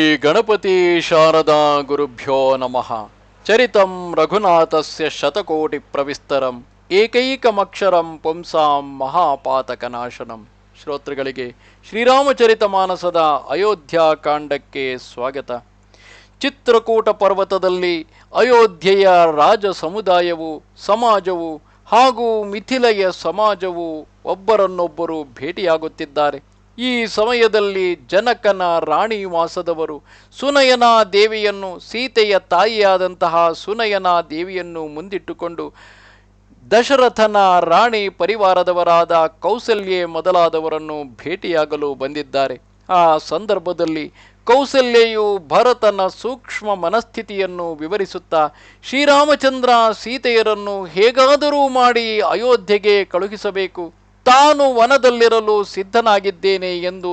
ಶ್ರೀ ಗಣಪತಿ ಶಾರದಾ ಗುರುಭ್ಯೋ ನಮಃ. ಚರಿತಂ ರಘುನಾಥಸ್ಯ ಶತಕೋಟಿ ಪ್ರವಿಸ್ತರಂ. ಏಕೈಕಮಕ್ಷರಂ ಪುಂಸಾಂ ಮಹಾಪಾತಕನಾಶನಂ. ಶ್ರೋತೃಗಳಿಗೆ ಶ್ರೀರಾಮಚರಿತ ಮಾನಸದ ಸ್ವಾಗತ. ಚಿತ್ರಕೂಟ ಪರ್ವತದಲ್ಲಿ ಅಯೋಧ್ಯೆಯ ರಾಜ ಸಮುದಾಯವು, ಸಮಾಜವು ಹಾಗೂ ಮಿಥಿಲೆಯ ಸಮಾಜವು ಒಬ್ಬರನ್ನೊಬ್ಬರು ಭೇಟಿಯಾಗುತ್ತಿದ್ದಾರೆ. ಈ ಸಮಯದಲ್ಲಿ ಜನಕನ ರಾಣಿ ವಾಸದವರು ಸುನಯನ ದೇವಿಯನ್ನು ಸೀತೆಯ ತಾಯಿಯಾದಂತಹ ಸುನಯನ ದೇವಿಯನ್ನು ಮುಂದಿಟ್ಟುಕೊಂಡು ದಶರಥನ ರಾಣಿ ಪರಿವಾರದವರಾದ ಕೌಸಲ್ಯೆ ಮೊದಲಾದವರನ್ನು ಭೇಟಿಯಾಗಲು ಬಂದಿದ್ದಾರೆ. ಆ ಸಂದರ್ಭದಲ್ಲಿ ಕೌಸಲ್ಯೆಯು ಭರತನ ಸೂಕ್ಷ್ಮ ಮನಸ್ಥಿತಿಯನ್ನು ವಿವರಿಸುತ್ತಾ, ಶ್ರೀರಾಮಚಂದ್ರ ಸೀತೆಯರನ್ನು ಹೇಗಾದರೂ ಮಾಡಿ ಅಯೋಧ್ಯೆಗೆ ಕಳುಹಿಸಬೇಕು ತಾನು ವನದಲ್ಲಿರಲು ಸಿದ್ಧನಾಗಿದ್ದೇನೆ ಎಂದು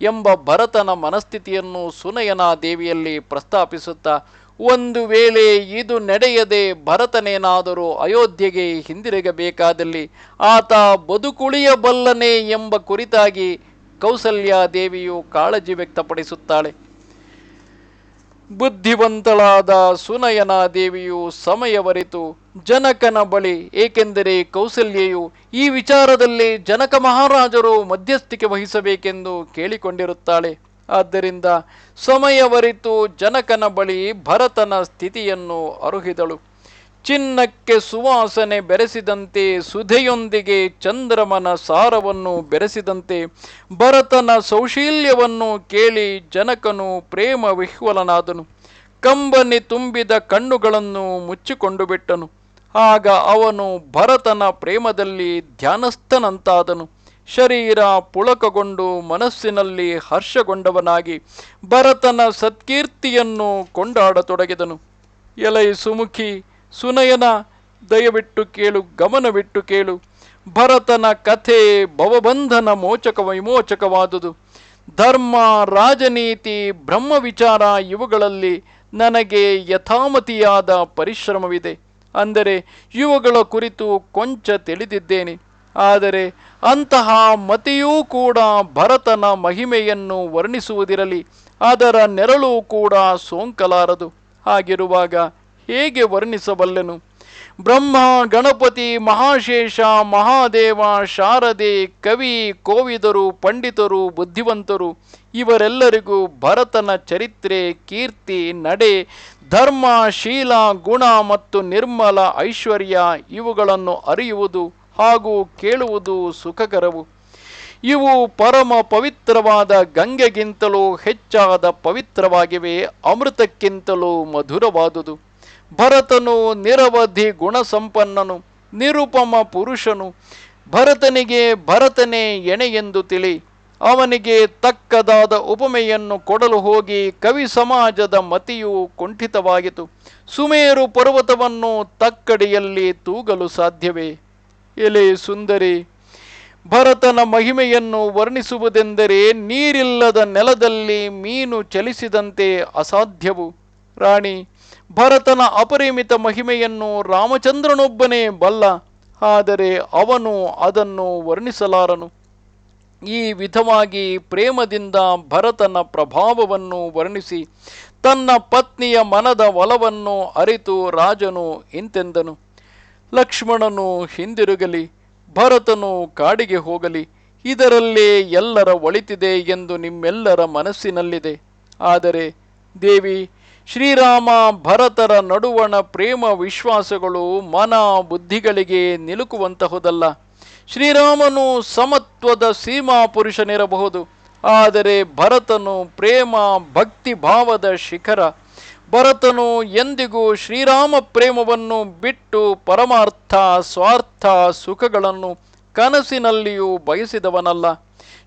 ಎಂಬ ಭರತನ ಮನಸ್ಥಿತಿಯನ್ನು ಸುನಯನ ದೇವಿಯಲ್ಲಿ ಪ್ರಸ್ತಾಪಿಸುತ್ತಾ, ಒಂದು ವೇಳೆ ಇದು ನಡೆಯದೆ ಭರತನೇನಾದರೂ ಅಯೋಧ್ಯೆಗೆ ಹಿಂದಿರುಗಬೇಕಾದಲ್ಲಿ ಆತ ಬದುಕುಳಿಯಬಲ್ಲನೆ ಎಂಬ ಕುರಿತಾಗಿ ಕೌಸಲ್ಯ ದೇವಿಯು ಕಾಳಜಿ ವ್ಯಕ್ತಪಡಿಸುತ್ತಾಳೆ. ಬುದ್ಧಿವಂತಳಾದ ಸುನಯನ ದೇವಿಯು ಸಮಯವರಿತು ಜನಕನ ಬಳಿ. ಏಕೆಂದರೆ ಕೌಸಲ್ಯೆಯು ಈ ವಿಚಾರದಲ್ಲಿ ಜನಕ ಮಹಾರಾಜರು ಮಧ್ಯಸ್ಥಿಕೆ ವಹಿಸಬೇಕೆಂದು ಕೇಳಿಕೊಂಡಿರುತ್ತಾಳೆ. ಆದ್ದರಿಂದ ಸಮಯವರಿತು ಜನಕನ ಬಳಿ ಭರತನ ಸ್ಥಿತಿಯನ್ನು ಅರುಹಿದಳು. ಚಿನ್ನಕ್ಕೆ ಸುವಾಸನೆ ಬೆರೆಸಿದಂತೆ, ಸುಧೆಯೊಂದಿಗೆ ಚಂದ್ರಮನ ಸಾರವನ್ನು ಬೆರೆಸಿದಂತೆ, ಭರತನ ಸೌಶೀಲ್ಯವನ್ನು ಕೇಳಿ ಜನಕನು ಪ್ರೇಮ ವಿಹ್ವಲನಾದನು. ಕಂಬನಿ ತುಂಬಿದ ಕಣ್ಣುಗಳನ್ನು ಮುಚ್ಚಿಕೊಂಡು ಬಿಟ್ಟನು. ಆಗ ಅವನು ಭರತನ ಪ್ರೇಮದಲ್ಲಿ ಧ್ಯಾನಸ್ಥನಂತಾದನು. ಶರೀರ ಪುಳಕಗೊಂಡು ಮನಸ್ಸಿನಲ್ಲಿ ಹರ್ಷಗೊಂಡವನಾಗಿ ಭರತನ ಸತ್ಕೀರ್ತಿಯನ್ನು ಕೊಂಡಾಡತೊಡಗಿದನು. ಎಲೈ ಸುಮುಖಿ ಸುನಯನ ದಯವಿಟ್ಟು ಕೇಳು, ಗಮನವಿಟ್ಟು ಕೇಳು. ಭರತನ ಕಥೆ ಭವಬಂಧನ ಮೋಚಕ ವಿಮೋಚಕವಾದುದು. ಧರ್ಮ, ರಾಜನೀತಿ, ಬ್ರಹ್ಮ ವಿಚಾರ ಇವುಗಳಲ್ಲಿ ನನಗೆ ಯಥಾಮತಿಯಾದ ಪರಿಶ್ರಮವಿದೆ. ಅಂದರೆ ಇವುಗಳ ಕುರಿತು ಕೊಂಚ ತಿಳಿದಿದ್ದೇನೆ. ಆದರೆ ಅಂತಹ ಮತಿಯೂ ಕೂಡ ಭರತನ ಮಹಿಮೆಯನ್ನು ವರ್ಣಿಸುವುದಿರಲಿ, ಅದರ ನೆರಳು ಕೂಡ ಸೋಂಕಲಾರದು. ಹಾಗಿರುವಾಗ ಹೇಗೆ ವರ್ಣಿಸಬಲ್ಲೆನು? ಬ್ರಹ್ಮ, ಗಣಪತಿ, ಮಹಾಶೇಷ, ಮಹಾದೇವ, ಶಾರದೆ, ಕವಿ, ಕೋವಿದರು, ಪಂಡಿತರು, ಬುದ್ಧಿವಂತರು, ಇವರೆಲ್ಲರಿಗೂ ಭರತನ ಚರಿತ್ರೆ, ಕೀರ್ತಿ, ನಡೆ, ಧರ್ಮ, ಶೀಲ, ಗುಣ ಮತ್ತು ನಿರ್ಮಲ ಐಶ್ವರ್ಯ ಇವುಗಳನ್ನು ಅರಿಯುವುದು ಹಾಗೂ ಕೇಳುವುದು ಸುಖಕರವು. ಇವು ಪರಮ ಪವಿತ್ರವಾದ ಗಂಗೆಗಿಂತಲೂ ಹೆಚ್ಚಾದ ಪವಿತ್ರವಾಗಿವೆ, ಅಮೃತಕ್ಕಿಂತಲೂ ಮಧುರವಾದುದು. ಭರತನು ನಿರವಧಿ ಗುಣಸಂಪನ್ನನು, ನಿರುಪಮ ಪುರುಷನು. ಭರತನಿಗೆ ಭರತನೇ ಎಣೆಯೆಂದು ತಿಳಿ, ಅವನಿಗೆ ತಕ್ಕದಾದ ಉಪಮೆಯನ್ನು ಕೊಡಲು ಹೋಗಿ ಕವಿ ಸಮಾಜದ ಮತಿಯು ಕುಂಠಿತವಾಯಿತು ಸುಮೇರು ಪರ್ವತವನ್ನು ತಕ್ಕಡಿಯಲ್ಲಿ ತೂಗಲು ಸಾಧ್ಯವೇ? ಎಲೆ ಸುಂದರಿ, ಭರತನ ಮಹಿಮೆಯನ್ನು ವರ್ಣಿಸುವುದೆಂದರೆ ನೀರಿಲ್ಲದ ನೆಲದಲ್ಲಿ ಮೀನು ಚಲಿಸಿದಂತೆ ಅಸಾಧ್ಯವು. ರಾಣಿ ಭರತನ ಅಪರಿಮಿತ ಮಹಿಮೆಯನ್ನು ರಾಮಚಂದ್ರನೊಬ್ಬನೇ ಬಲ್ಲ, ಆದರೆ ಅವನು ಅದನ್ನು ವರ್ಣಿಸಲಾರನು. ಈ ವಿಧವಾಗಿ ಪ್ರೇಮದಿಂದ ಭರತನ ಪ್ರಭಾವವನ್ನು ವರ್ಣಿಸಿ, ತನ್ನ ಪತ್ನಿಯ ಮನದ ಒಲವನ್ನು ಅರಿತು ರಾಜನು ಇಂತೆಂದನು. ಲಕ್ಷ್ಮಣನು ಹಿಂದಿರುಗಲಿ, ಭರತನು ಕಾಡಿಗೆ ಹೋಗಲಿ, ಇದರಲ್ಲೇ ಎಲ್ಲರ ಒಳಿತಿದೆ ಎಂದು ನಿಮ್ಮೆಲ್ಲರ ಮನಸ್ಸಿನಲ್ಲಿದೆ. ಆದರೆ ದೇವಿ ಶ್ರೀರಾಮ ಭರತರ ನಡುವಣ ಪ್ರೇಮ ವಿಶ್ವಾಸಗಳು ಮನ ಬುದ್ಧಿಗಳಿಗೆ ನಿಲುಕುವಂತಹುದಲ್ಲ. ಶ್ರೀರಾಮನು ಸಮತ್ವದ ಸೀಮಾ ಪುರುಷನಿರಬಹುದು. ಆದರೆ ಭರತನು ಪ್ರೇಮ ಭಕ್ತಿ ಭಾವದ ಶಿಖರ. ಭರತನು ಎಂದಿಗೂ ಶ್ರೀರಾಮ ಪ್ರೇಮವನ್ನು ಬಿಟ್ಟು ಪರಮಾರ್ಥ, ಸ್ವಾರ್ಥ, ಸುಖಗಳನ್ನು ಕನಸಿನಲ್ಲಿಯೂ ಬಯಸಿದವನಲ್ಲ.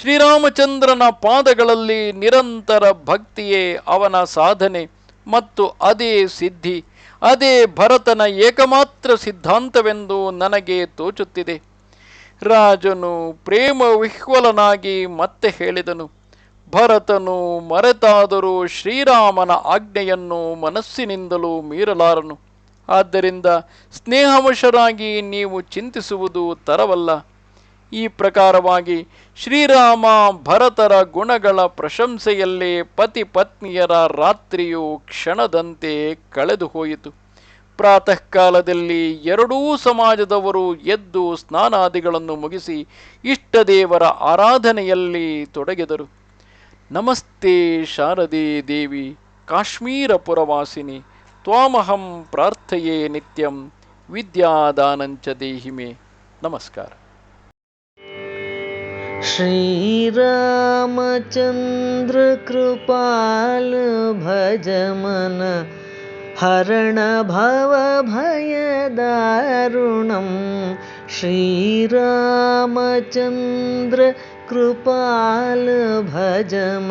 ಶ್ರೀರಾಮಚಂದ್ರನ ಪಾದಗಳಲ್ಲಿ ನಿರಂತರ ಭಕ್ತಿಯೇ ಅವನ ಸಾಧನೆ. ಮತ್ತು ಅದೇ ಸಿದ್ಧಿ, ಅದೇ ಭರತನ ಏಕಮಾತ್ರ ಸಿದ್ಧಾಂತವೆಂದು ನನಗೆ ತೋಚುತ್ತಿದೆ. ರಾಜನು ಪ್ರೇಮ ವಿಹ್ವಲನಾಗಿ ಮತ್ತೆ ಹೇಳಿದನು, ಭರತನು ಮರೆತಾದರೂ ಶ್ರೀರಾಮನ ಆಜ್ಞೆಯನ್ನು ಮನಸ್ಸಿನಿಂದಲೂ ಮೀರಲಾರನು. ಆದ್ದರಿಂದ ಸ್ನೇಹವಶರಾಗಿ ನೀವು ಚಿಂತಿಸುವುದು ತರವಲ್ಲ. ಈ ಪ್ರಕಾರವಾಗಿ ಶ್ರೀರಾಮ ಭರತರ ಗುಣಗಳ ಪ್ರಶಂಸೆಯಲ್ಲೇ ಪತಿ ಪತ್ನಿಯರ ರಾತ್ರಿಯು ಕ್ಷಣದಂತೆ ಕಳೆದು ಹೋಯಿತು. ಪ್ರಾತಃ ಕಾಲದಲ್ಲಿ ಎರಡೂ ಸಮಾಜದವರು ಎದ್ದು ಸ್ನಾನಾದಿಗಳನ್ನು ಮುಗಿಸಿ ಇಷ್ಟದೇವರ ಆರಾಧನೆಯಲ್ಲಿ ತೊಡಗಿದರು. ನಮಸ್ತೆ ಶಾರದೆ ದೇವಿ ಕಾಶ್ಮೀರ ಪುರವಾಸಿನಿ ತ್ವಾಮಹಂ ಪ್ರಾರ್ಥಯೇ ನಿತ್ಯಂ, ವಿದ್ಯಾದಾನಂಚ ದೇಹಿಮೆ. ನಮಸ್ಕಾರ. श्रीरामचन्द्र कृपाल भजम हरणभवभयद ऋणं श्रीरामचन्द्र कृपाल भजम